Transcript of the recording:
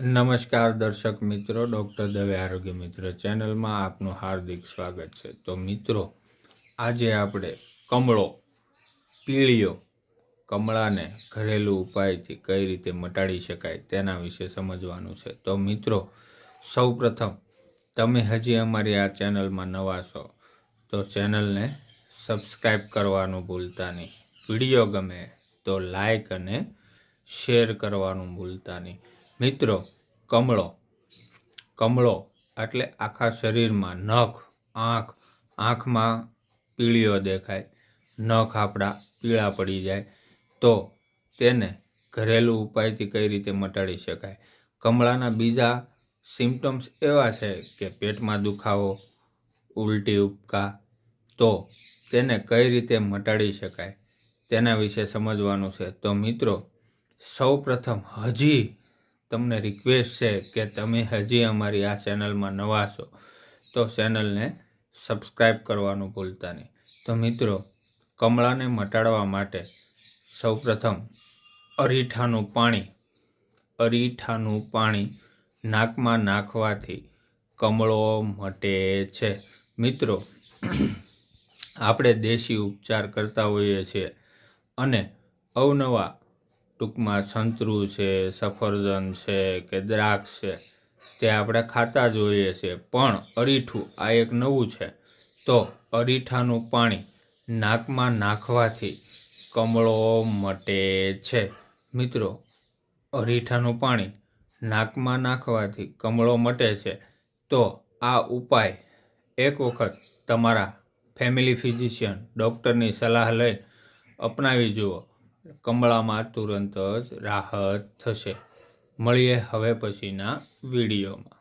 નમસ્કાર દર્શક મિત્રો, ડૉક્ટર દવે આરોગ્ય મિત્ર ચેનલમાં આપનું હાર્દિક સ્વાગત છે. તો મિત્રો, આજે આપણે કમળો, પીળીઓ, કમળાને ઘરેલું ઉપાયથી કઈ રીતે મટાડી શકાય તેના વિશે સમજવાનું છે. તો મિત્રો, સૌપ્રથમ તમે હજી અમારી આ ચેનલમાં નવા છો, તો ચેનલને સબસ્ક્રાઈબ કરવાનું ભૂલતા નહીં. વીડિયો ગમે તો લાઈક અને શેર કરવાનું ભૂલતા નહીં. મિત્રો, કમળો. કમળો એટલે આખા શરીરમાં નખ, આંખ, આંખમાં પીળીઓ દેખાય. નખ આપણા પીળા પડી જાય. તો તેને ઘરેલું ઉપાયથી કઈ રીતે મટાડી શકાય? કમળાના બીજા સિમ્ટમ્સ એવા છે કે પેટમાં દુખાવો, ઉલટી ઉપકા તો તેને કઈ રીતે મટાડી શકાય? તેના વિશે સમજવાનું છે. તો મિત્રો સૌ પ્રથમ હજી તમને રિક્વેસ્ટ છે કે તમે હજી અમારી આ ચેનલમાં નવા છો, તો ચેનલને સબસ્ક્રાઈબ કરવાનું ભૂલતા નહીં. તો મિત્રો, કમળાને મટાડવા માટે સૌપ્રથમ અરીઠાનું પાણી અરીઠાનું પાણી નાકમાં નાખવાથી કમળો મટે છે. મિત્રો, આપણે દેશી ઉપચાર કરતા હોઈએ છીએ અને અવનવા ટૂંકમાં સંતરું છે, સફરજન છે કે દ્રાક્ષ છે, તે આપણે ખાતા જ હોઈએ છીએ પણ અરીઠું આ એક નવું છે. તો અરીઠાનું પાણી નાકમાં નાખવાથી કમળો મટે છે. મિત્રો, અરીઠાનું પાણી નાકમાં નાખવાથી કમળો મટે છે. તો આ ઉપાય એક વખત તમારા ફેમિલી ફિઝિશિયન ડૉક્ટરની સલાહ લઈ અપનાવી જુઓ. કમળામાં તુરંત જ રાહત થશે. મળીએ હવે પછીના વિડીયોમાં.